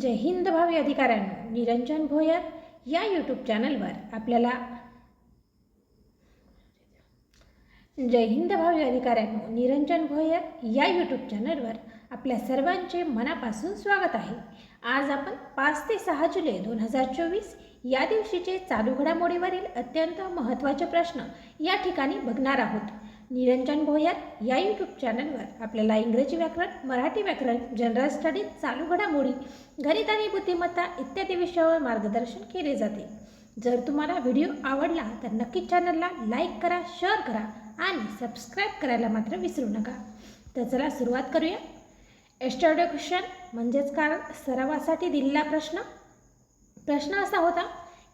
जय हिंद भावी अधिकाऱ्यांनो निरंजन भोयर या यूट्यूब चॅनलवर आपल्याला जय हिंद भावी अधिकाऱ्यांनो निरंजन भोयर या यूट्यूब चॅनलवर आपल्या सर्वांचे मनापासून स्वागत आहे. आज आपण पाच ते सहा जुलै दोन हजार चोवीस या दिवशीचे चालू घडामोडीवरील अत्यंत महत्त्वाचे प्रश्न या ठिकाणी बघणार आहोत. निरंजन भोयर या यूट्यूब चॅनलवर आपल्याला इंग्रजी व्याकरण मराठी व्याकरण जनरल स्टडीज चालू घडामोडी गणित आणि बुद्धिमत्ता इत्यादी विषयावर मार्गदर्शन केले जाते. जर तुम्हाला व्हिडिओ आवडला तर नक्की चॅनलला लाईक करा शेअर करा आणि सबस्क्राईब करायला मात्र विसरू नका. तर चला सुरुवात करूया. एस्टरडे क्वेश्चन म्हणजेच कारण सरावासाठी दिलेला प्रश्न. प्रश्न असा होता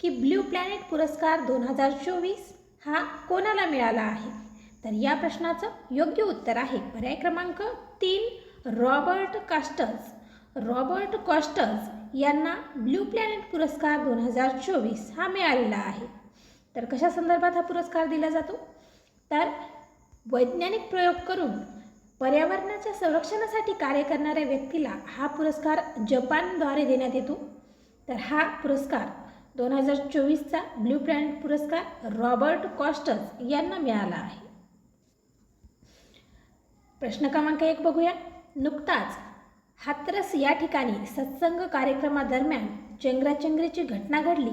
की ब्ल्यू प्लॅनेट पुरस्कार दोन हजार चोवीस हा कोणाला मिळाला आहे? तर या प्रश्नाचं योग्य उत्तर आहे. पर्याय क्रमांक तीन रॉबर्ट कास्टर्स. रॉबर्ट कॉस्टर्स यांना ब्ल्यू प्लॅनेट पुरस्कार दोन हजार चोवीस हा मिळालेला आहे. तर कशा संदर्भात हा पुरस्कार दिला जातो? तर वैज्ञानिक प्रयोग करून पर्यावरणाच्या संरक्षणासाठी कार्य करणाऱ्या व्यक्तीला हा पुरस्कार जपानद्वारे देण्यात येतो. तर हा पुरस्कार दोन हजार चोवीसचा ब्ल्यू प्लॅनेट पुरस्कार रॉबर्ट कॉस्टर्स यांना मिळाला आहे. प्रश्न क्रमांक एक बघूया. नुकताच हातरस या ठिकाणी सत्संग कार्यक्रमादरम्यान चेंगराचेंगरीची घटना घडली.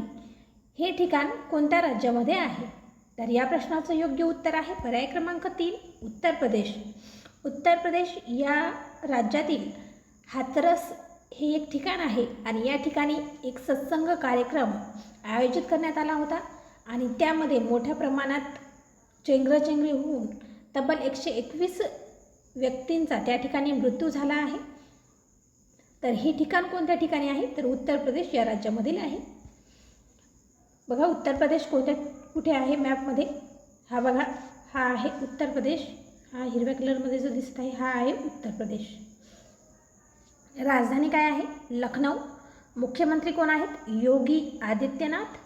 हे ठिकाण कोणत्या राज्यामध्ये आहे? तर या प्रश्नाचं योग्य उत्तर आहे पर्याय क्रमांक तीन उत्तर प्रदेश. उत्तर प्रदेश या राज्यातील हातरस हे एक ठिकाण आहे आणि या ठिकाणी एक सत्संग कार्यक्रम आयोजित करण्यात आला होता आणि त्यामध्ये मोठ्या प्रमाणात चेंगराचेंगरी होऊन तब्बल एकशे एकवीस व्यक्तींचा त्या ठिकाणी मृत्यू झाला आहे. तर हे ठिकाण कोणत्या ठिकाणी आहे? तर उत्तर प्रदेश या राज्यामधील आहे. बघा उत्तर प्रदेश कोणत्या कुठे आहे मॅपमध्ये? हा बघा हा आहे उत्तर प्रदेश. हा हिरव्या कलरमध्ये जो दिसत आहे हा आहे उत्तर प्रदेश. राजधानी काय आहे? लखनौ. मुख्यमंत्री कोण आहेत? योगी आदित्यनाथ.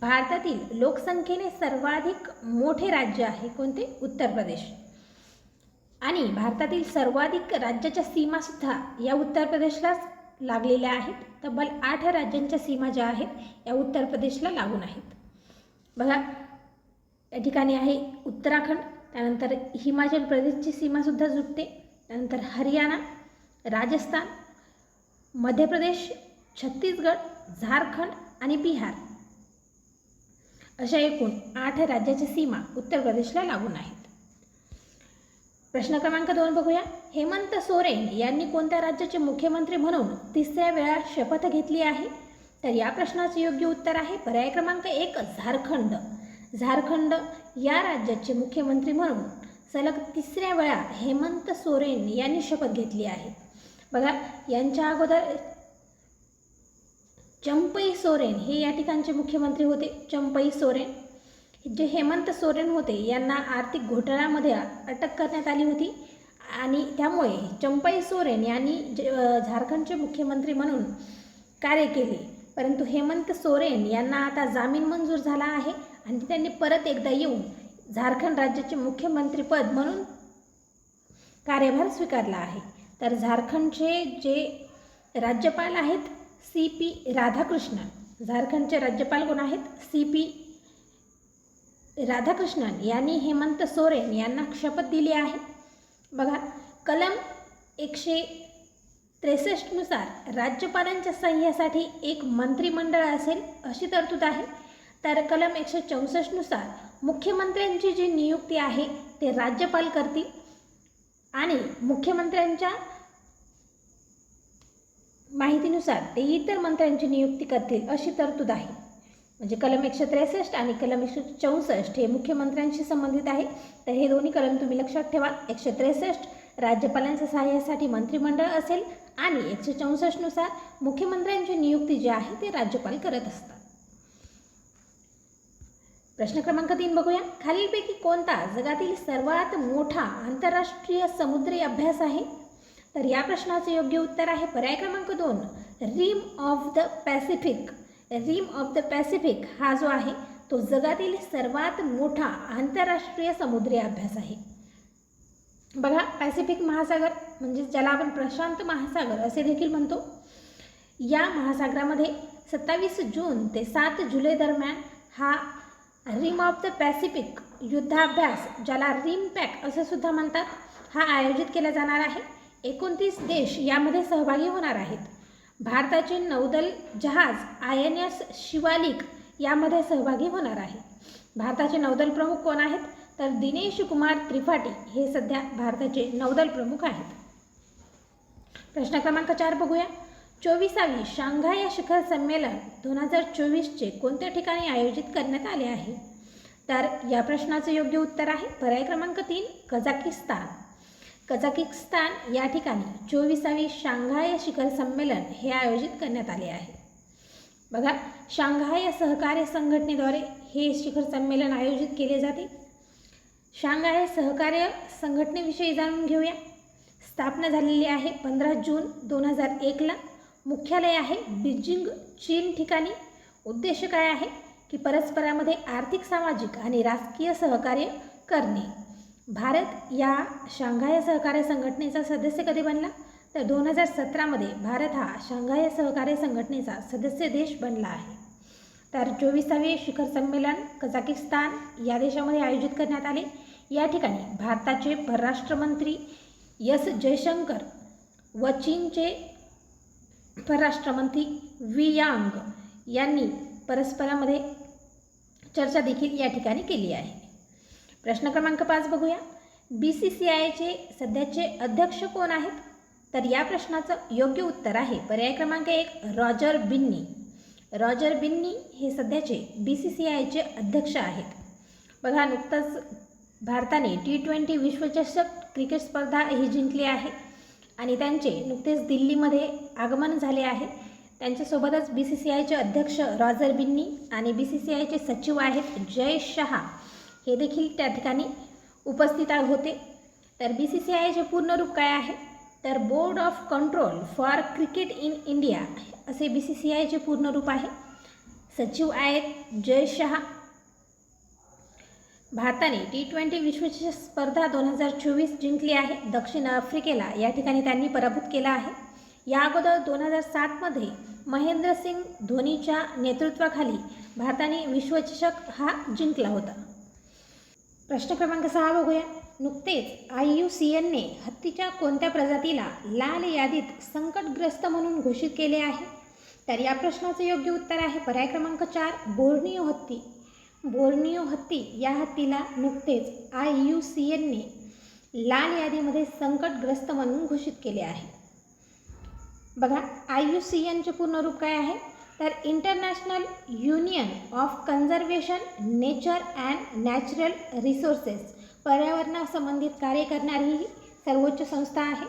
भारतातील लोकसंख्येने सर्वाधिक मोठे राज्य आहे कोणते? उत्तर प्रदेश. आणि भारतातील सर्वाधिक राज्याच्या सीमासुद्धा या उत्तर प्रदेशलाच लागलेल्या आहेत. तब्बल आठ राज्यांच्या सीमा ज्या आहेत या उत्तर प्रदेशला लागून आहेत. बघा या ठिकाणी आहे उत्तराखंड त्यानंतर हिमाचल प्रदेशची सीमासुद्धा जुटते. त्यानंतर हरियाणा राजस्थान मध्य प्रदेश छत्तीसगड झारखंड आणि बिहार. अशा एकूण आठ राज्याच्या सीमा उत्तर प्रदेशला लागून आहेत. प्रश्न क्रमांक दोन बघूया. हेमंत सोरेन यांनी कोणत्या राज्याचे मुख्यमंत्री म्हणून तिसऱ्या वेळा शपथ घेतली आहे? तर या प्रश्नाचे योग्य उत्तर आहे पर्याय क्रमांक एक झारखंड. झारखंड या राज्याचे मुख्यमंत्री म्हणून सलग तिसऱ्या वेळा हेमंत सोरेन यांनी शपथ घेतली आहे. बघा यांच्या अगोदर चंपई सोरेन हे या ठिकाणचे मुख्यमंत्री होते. चंपई सोरेन. जे हेमंत सोरेन होते यांना आर्थिक घोटाळ्यामध्ये अटक करण्यात आली होती. आणि त्यामुळे चंपई सोरेन यांनी झारखंडचे मुख्यमंत्री म्हणून कार्य केले. परंतु हेमंत सोरेन यांना आता जामीन मंजूर झाला आहे आणि त्यांनी परत एकदा येऊन झारखंड राज्याचे मुख्यमंत्रीपद म्हणून कार्यभार स्वीकारला आहे. तर झारखंडचे जे राज्यपाल आहेत सी पी राधाकृष्णन. झारखंडचे राज्यपाल कोण आहेत? सी पी राधाकृष्णन यांनी हेमंत सोरेन यांना शपथ दिली आहे. बघा कलम एकशे त्रेसष्टनुसार राज्यपालांच्या सह्यासाठी एक मंत्रिमंडळ असेल अशी तरतूद आहे. तर कलम एकशे चौसष्टनुसार मुख्यमंत्र्यांची जी नियुक्ती आहे ते राज्यपाल करतील. आणि मुख्यमंत्र्यांच्या माहितीनुसार ते इतर मंत्र्यांची नियुक्ती करतील अशी तरतूद आहे. म्हणजे कलम एकशे त्रेसष्ट आणि कलम एकशे चौसष्ट हे मुख्यमंत्र्यांशी संबंधित आहे. तर हे दोन्ही कलम तुम्ही लक्षात ठेवा. एकशे त्रेसष्ट राज्यपालांच्या सहाय्यासाठी मंत्रिमंडळ असेल आणि एकशे चौसष्टनुसार मुख्यमंत्र्यांची नियुक्ती जी आहे ते राज्यपाल करत असतात. प्रश्न क्रमांक तीन बघूया. खालीलपैकी कोणता जगातील सर्वात मोठा आंतरराष्ट्रीय समुद्री अभ्यास आहे? तर या प्रश्नाचे योग्य उत्तर आहे पर्याय क्रमांक दोन. Rim of the Pacific. Rim of the Pacific हा जो आहे तो जगातील सर्वात मोठा आंतरराष्ट्रीय समुद्री अभ्यास आहे. बघा पॅसिफिक महासागर म्हणजे ज्याला आपण प्रशांत महासागर असे देखील म्हणतो या महासागरामध्ये सत्तावीस जून ते सात जुलै दरम्यान हा रिम ऑफ द पॅसिफिक युद्धाभ्यास ज्याला रिम पॅक असे सुद्धा म्हणतात हा आयोजित केला जाणार आहे. एकोणतीस देश यामध्ये सहभागी होणार आहेत. भारताचे नौदल जहाज आय एन एस शिवालिक यामध्ये सहभागी होणार आहे. भारताचे नौदल प्रमुख कोण आहेत? तर दिनेश कुमार त्रिपाठी हे सध्या भारताचे नौदल प्रमुख आहेत. प्रश्न क्रमांक चार बघूया. चोवीसावी शांघाय शिखर संमेलन दोन हजार चोवीसचे कोणत्या ठिकाणी आयोजित करण्यात आले आहे? तर या प्रश्नाचे योग्य उत्तर आहे. पर्याय क्रमांक तीन कझाकिस्तान. कझाकिस्तान या ठिकाणी चोवीसावी शांघाय शिखर संमेलन हे आयोजित करण्यात आले आहे. बघा शांघाय सहकार्य संघटनेद्वारे हे शिखर संमेलन आयोजित केले जाते. शांघाय सहकार्य संघटनेविषयी जाणून घेऊया. स्थापना झालेली आहे पंधरा जून दोन हजार एकला. मुख्यालय आहे बीजिंग चीन ठिकाणी. उद्देश काय आहे? की परस्परामध्ये आर्थिक सामाजिक आणि राजकीय सहकार्य करणे. भारत या शांघाय सहकार्य संघटनेचा सदस्य कधी बनला? तर दोन हजार सतरामध्ये भारत हा शांघाय सहकार्य संघटनेचा सदस्य देश बनला आहे. तर चोवीसावे शिखर संमेलन कझाकिस्तान या देशामध्ये आयोजित करण्यात आले. या ठिकाणी भारताचे परराष्ट्रमंत्री एस जयशंकर व चीनचे परराष्ट्रमंत्री वी यांग यांनी परस्परामध्ये चर्चा देखील या ठिकाणी केली आहे. प्रश्न क्रमांक पाच बघूया. बी सी सी आयचे सध्याचे अध्यक्ष कोण आहेत? तर या प्रश्नाचं योग्य उत्तर आहे. पर्याय क्रमांक एक रॉजर बिन्नी. रॉजर बिन्नी हे सध्याचे बी सी सी आयचे अध्यक्ष आहेत. बघा नुकतंच भारताने टी ट्वेंटी विश्वचषक क्रिकेट स्पर्धा ही जिंकली आहे. आणि त्यांचे नुकतेच दिल्लीमध्ये आगमन झाले आहे. त्यांच्यासोबतच बी सी सी आयचे अध्यक्ष रॉजर बिन्नी आणि बी सी सी आयचे सचिव आहेत जय शहा. हे देखील त्या ठिकाणी उपस्थित होते. तर बी सी सी आयचे पूर्ण रूप काय आहे? तर board of control for cricket in India असे बी सी सी आयचे पूर्ण रूप आहे. सचिव आहेत जय शहा. भारताने टी ट्वेंटी विश्वचषक स्पर्धा दोन हजार चोवीस जिंकली आहे. दक्षिण आफ्रिकेला या ठिकाणी त्यांनी पराभूत केला आहे. या अगोदर दोन हजार सातमध्ये महेंद्रसिंग धोनीच्या नेतृत्वाखाली भारताने विश्वचषक हा जिंकला होता. प्रश्न क्रमांक सहा बघूया. नुकतेच आय यू सी एनने हत्तीच्या कोणत्या प्रजातीला लाल यादीत संकटग्रस्त म्हणून घोषित केले आहे? तर या प्रश्नाचं योग्य उत्तर आहे पर्याय क्रमांक चार बोर्निओ हत्ती. बोर्निओ हत्ती या हत्तीला नुकतेच आय यू सी एनने लाल यादीमध्ये संकटग्रस्त म्हणून घोषित केले आहे. बघा आय यू सी एनचे पूर्ण रूप काय आहे? तर international union of conservation nature and natural resources पर्यावरणासंबंधित कार्य करणारी ही सर्वोच्च संस्था आहे.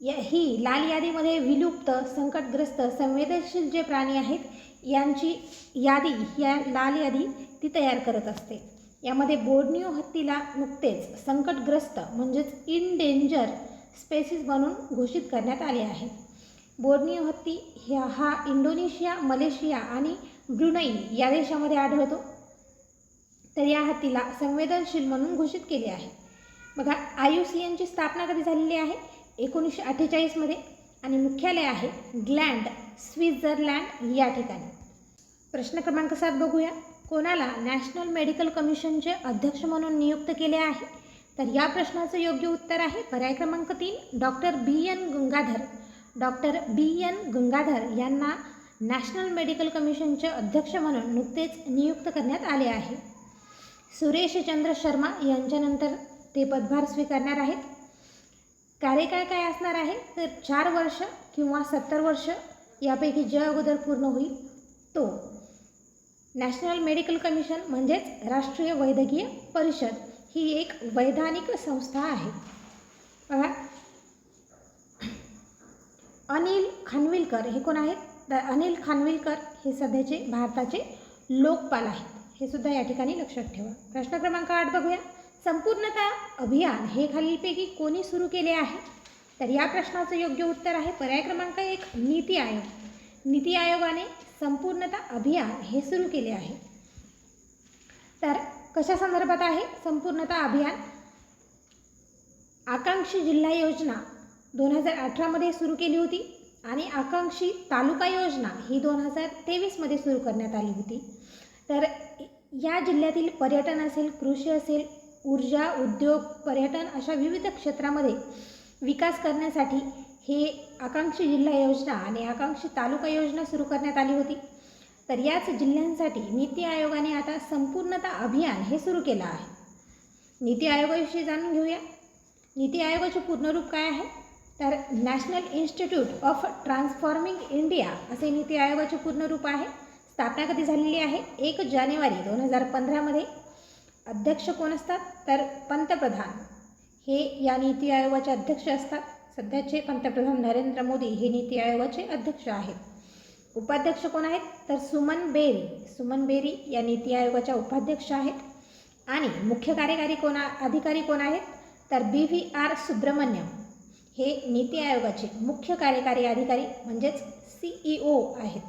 या ही लाल यादीमध्ये विलुप्त संकटग्रस्त संवेदनशील जे प्राणी आहेत यांची यादी या लाल यादी ती तयार करत असते. यामध्ये बोर्निओ हत्तीला नुकतेच संकटग्रस्त म्हणजेच इन डेंजर स्पेसिस म्हणून घोषित करण्यात आले आहे. बोर्नियो हत्ती ह्या हा इंडोनेशिया मलेशिया आणि ब्रुनई या देशामध्ये आढळतो. तर या हत्तीला संवेदनशील म्हणून घोषित केले आहे. बघा आय यू सी एनची स्थापना कधी झालेली आहे? एकोणीसशे अठ्ठेचाळीसमध्ये. आणि मुख्यालय आहे ग्लँड स्वित्झर्लँड या ठिकाणी. प्रश्न क्रमांक सात बघूया. कोणाला नॅशनल मेडिकल कमिशनचे अध्यक्ष म्हणून नियुक्त केले आहे? तर या प्रश्नाचं योग्य उत्तर आहे पर्याय क्रमांक तीन doctor B N Gangadhar. Doctor B N Gangadhar यांना नॅशनल मेडिकल कमिशनचे अध्यक्ष म्हणून नुकतेच नियुक्त करण्यात आले आहे. सुरेशचंद्र शर्मा यांच्यानंतर ते पदभार स्वीकारणार आहेत. कार्यकाळ काय असणार आहे? तर चार वर्ष किंवा सत्तर वर्ष यापैकी जे अगोदर पूर्ण होईल तो नॅशनल मेडिकल कमिशन म्हणजेच राष्ट्रीय वैद्यकीय परिषद ही एक वैधानिक संस्था आहे बघा अनिल खानविलकर हे कोण आहेत? तर अनिल खानविलकर हे सध्याचे भारताचे लोकपाल आहेत. हे सुद्धा या ठिकाणी लक्षात ठेवा. प्रश्न क्रमांक आठ बघूया. संपूर्णता अभियान हे खालीलपैकी कोणी सुरू केले आहे? तर या प्रश्नाचं योग्य उत्तर आहे पर्याय क्रमांक एक नीती आयोग. नीती आयोगाने संपूर्णता अभियान हे सुरू केले आहे. तर कशा संदर्भात आहे संपूर्णता अभियान? आकांक्षी जिल्हा योजना दोन हजार अठरामध्ये सुरू केली होती आणि आकांक्षी तालुका योजना ही दोन हजार तेवीसमध्ये सुरू करण्यात आली होती. तर या जिल्ह्यातील पर्यटन असेल कृषी असेल ऊर्जा उद्योग पर्यटन अशा विविध क्षेत्रामध्ये विकास करण्यासाठी हे आकांक्षी जिल्हा योजना आणि आकांक्षी तालुका योजना सुरू करण्यात आली होती. तर याच जिल्ह्यांसाठी नीती आयोगाने आता संपूर्णता अभियान हे सुरू केलं आहे. नीती आयोगाविषयी जाणून घेऊया. नीती आयोगाचे पूर्ण रूप काय आहे? तर national institute of transforming India असे नीती आयोगाचे पूर्ण रूप आहे. स्थापना कधी झालेली आहे? एक जानेवारी दोन हजार पंधरामध्ये अध्यक्ष कोण असतात? तर पंतप्रधान. हे या नीती आयोगाचे अध्यक्ष असतात. सध्याचे पंतप्रधान नरेंद्र मोदी हे नीती आयोगाचे अध्यक्ष आहेत. उपाध्यक्ष कोण आहेत? तर सुमन बेरी. सुमन बेरी या नीती आयोगाच्या उपाध्यक्ष आहेत. आणि मुख्य कार्यकारी कोण अधिकारी कोण आहेत? तर बी व्ही आर सुब्रमण्यम. हे नीती आयोगाचे मुख्य कार्यकारी अधिकारी म्हणजेच सी ई ओ आहेत.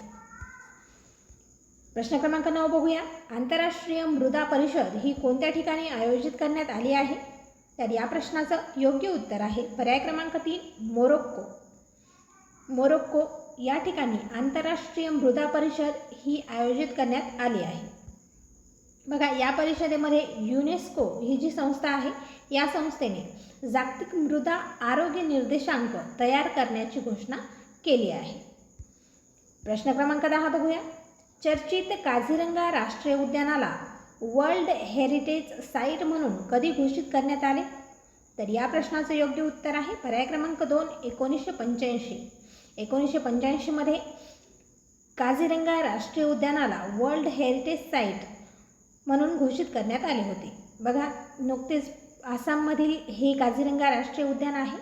प्रश्न क्रमांक नऊ बघूया. आंतरराष्ट्रीय मृदा परिषद ही कोणत्या ठिकाणी आयोजित करण्यात आली आहे? तर या प्रश्नाचं योग्य उत्तर आहे पर्याय क्रमांक तीन मोरोक्को. मोरोक्को या ठिकाणी आंतरराष्ट्रीय मृदा परिषद ही आयोजित करण्यात आली आहे. बघा या परिषदेमध्ये युनेस्को ही जी संस्था आहे या संस्थेने जागतिक मृदा आरोग्य निर्देशांक तयार करण्याची घोषणा केली आहे. प्रश्न क्रमांक दहा बघूया. चर्चित काझीरंगा राष्ट्रीय उद्यानाला वर्ल्ड हेरिटेज साईट म्हणून कधी घोषित करण्यात आले? तर या प्रश्नाचं योग्य उत्तर आहे पर्याय क्रमांक दोन एकोणीसशे पंच्याऐंशी. एकोणीसशे पंच्याऐंशीमध्ये काझीरंगा राष्ट्रीय उद्यानाला वर्ल्ड हेरिटेज साईट म्हणून घोषित करण्यात आले होते. बघा नुकतेच आसाममधील हे काझीरंगा राष्ट्रीय उद्यान आहे.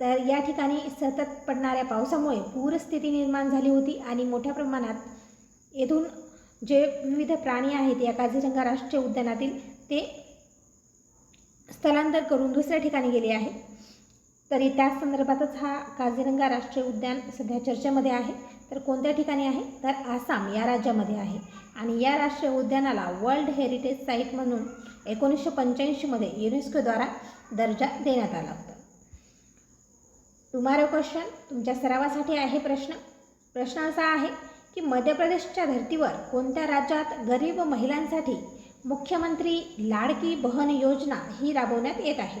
तर या ठिकाणी सतत पडणाऱ्या पावसामुळे पूरस्थिती निर्माण झाली होती आणि मोठ्या प्रमाणात येथून जे विविध प्राणी आहेत या काझीरंगा राष्ट्रीय उद्यानातील ते स्थलांतर करून दुसऱ्या ठिकाणी गेले आहेत. तरी त्याच संदर्भातच हा काझीरंगा राष्ट्रीय उद्यान सध्या चर्चेमध्ये आहे. तर कोणत्या ठिकाणी आहे? तर आसाम या राज्यामध्ये आहे. आणि या राष्ट्रीय उद्यानाला वर्ल्ड हेरिटेज साईट म्हणून एकोणीसशे पंच्याऐंशीमध्ये युनेस्कोद्वारा दर्जा देण्यात आला होता. टुमारो क्वेश्चन तुमच्या सरावासाठी आहे प्रश्न. प्रश्न असा आहे की मध्य प्रदेशच्या धर्तीवर कोणत्या राज्यात गरीब महिलांसाठी मुख्यमंत्री लाडकी बहन योजना ही राबवण्यात येत आहे?